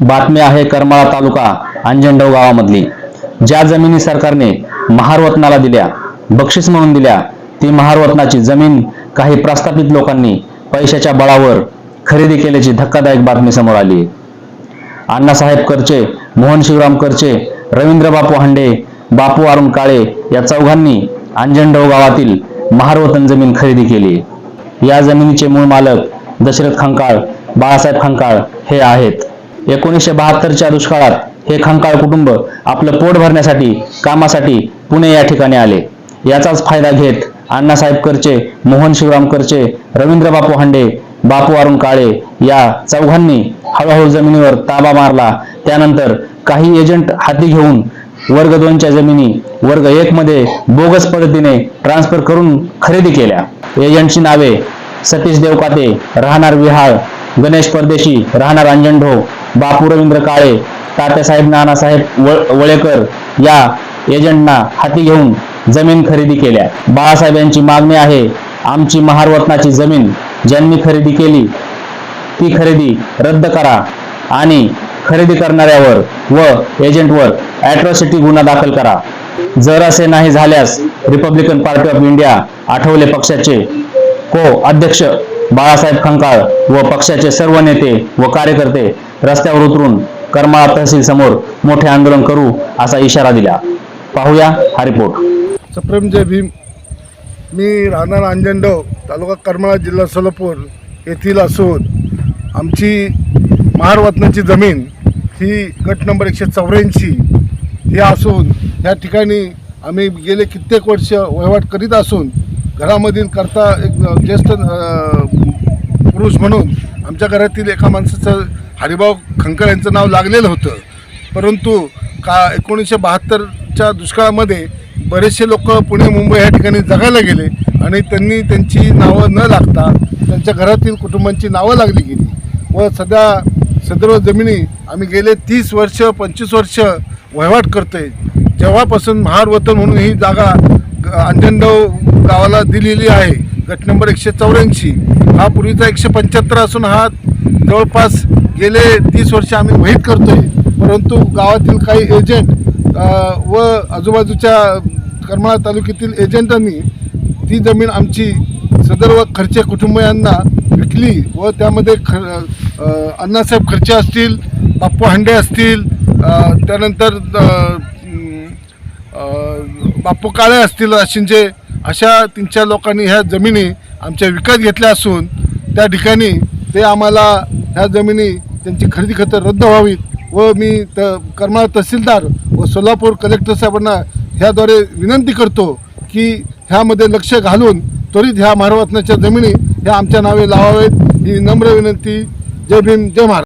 बातमी आहे करमाळा तालुका अंजनडव गावामधली. ज्या जमिनी सरकारने महारवतनाला दिल्या बक्षीस म्हणून दिल्या ती महारवतनाची जमीन काही प्रस्थापित लोकांनी पैशाच्या बळावर खरेदी केल्याची धक्कादायक बातमी समोर आली. अण्णासाहेब करचे मोहन शिवराम करचे रवींद्र बापू हांडे बापू अरुण काळे या चौघांनी अंजनडव गावातील महारवतन जमीन खरेदी केली. या जमिनीचे मूळ मालक दशरथ खंकाळ बाळासाहेब खंकाळ हे आहेत. एकोणीसशे बहात्तरच्या दुष्काळात हे खंकाळ कुटुंब आपलं पोट भरण्यासाठी कामासाठी पुणे या ठिकाणी आले. याचाच फायदा घेत अण्णासाहेब करचे मोहन शिवराम करचे रवींद्र बापू हांडे बापू अरुण काळे या चौघांनी हळूहळू जमिनीवर ताबा मारला. त्यानंतर काही एजंट हाती घेऊन वर्ग दोनच्या जमिनी वर्ग एक मध्ये बोगस पद्धतीने ट्रान्सफर करून खरेदी केल्या. एजंटची नावे सतीश देवकाते राहणार विहाळ गणेश परदेशी राहणार अंजनढो बापू रवींद्र काळे तात्यासाहेब नानासाहेब वळेकर या एजंटना हाती घेऊन जमीन खरेदी केल्या. बाळासाहेब यांची मागणी आहे आमची महारवतनाची जमीन ज्यांनी खरेदी केली ती खरेदी रद्द करा आणि खरेदी करणाऱ्यावर व एजंटवर अॅट्रॉसिटी गुन्हा दाखल करा. जर असे नाही झाल्यास Republican party of India Athawale पक्षाचे को अध्यक्ष बाळासाहेब खंकाळ व पक्षाचे सर्व नेते व कार्यकर्ते रस्त्यावर उतरून करमाळा तहसील समोर मोठे आंदोलन करू असा इशारा दिला. पाहूया हा रिपोर्ट. सप्रेम जय भीम. मी राहणार अंजनडव तालुका करमाळा जिल्हा सोलापूर येथील असून आमची महारवतनाची जमीन ही गट नंबर एकशे चौऱ्याऐंशी ही असून या ठिकाणी आम्ही गेले कित्येक वर्ष वहिवाट करीत असून घरामधील करता एक ज्येष्ठ पुरुष म्हणून आमच्या घरातील एका माणसाचं हरिभाऊ खंकर यांचं नाव लागलेलं होतं. परंतु का एकोणीसशे बहात्तरच्या दुष्काळामध्ये बरेचसे लोक पुणे मुंबई या ठिकाणी जगायला गेले आणि त्यांनी त्यांची नावं न लागता त्यांच्या घरातील कुटुंबांची नावं लागली गेली व सध्या सदर जमिनी आम्ही गेले तीस वर्ष पंचवीस वर्ष वहिवाट करतोय. जेव्हापासून महारवतन म्हणून ही जागा ग- गावाला दिलेली आहे गट नंबर एकशे चौऱ्याऐंशी. हा पूर्वीचा एकशे पंच्याहत्तर असून हा जवळपास गेले तीस वर्ष आम्ही वहीत करतोय. परंतु गावातील काही एजंट व आजूबाजूच्या करमाळा तालुक्यातील एजंटांनी ती जमीन आमची सदर व खर्चे कुटुंबियांना विकली व त्यामध्ये ख अण्णासाहेब खर्चे असतील बाप्पू हांडे असतील त्यानंतर बाप्पू काळे असतील अशींचे अशा तीन चार लोकांनी ह्या जमिनी आमच्या विकत घेतल्या असून त्या ठिकाणी ते आम्हाला ह्या जमिनी त्यांची खरेदी खतं रद्द व्हावीत व मी त करमाळा तहसीलदार व सोलापूर कलेक्टर साहेबांना ह्याद्वारे विनंती करतो की ह्यामध्ये लक्ष घालून त्वरित ह्या महारत्नाच्या जमिनी ह्या आमच्या नावे लावावेत ही नम्र विनंती. जय भीम जय महाराज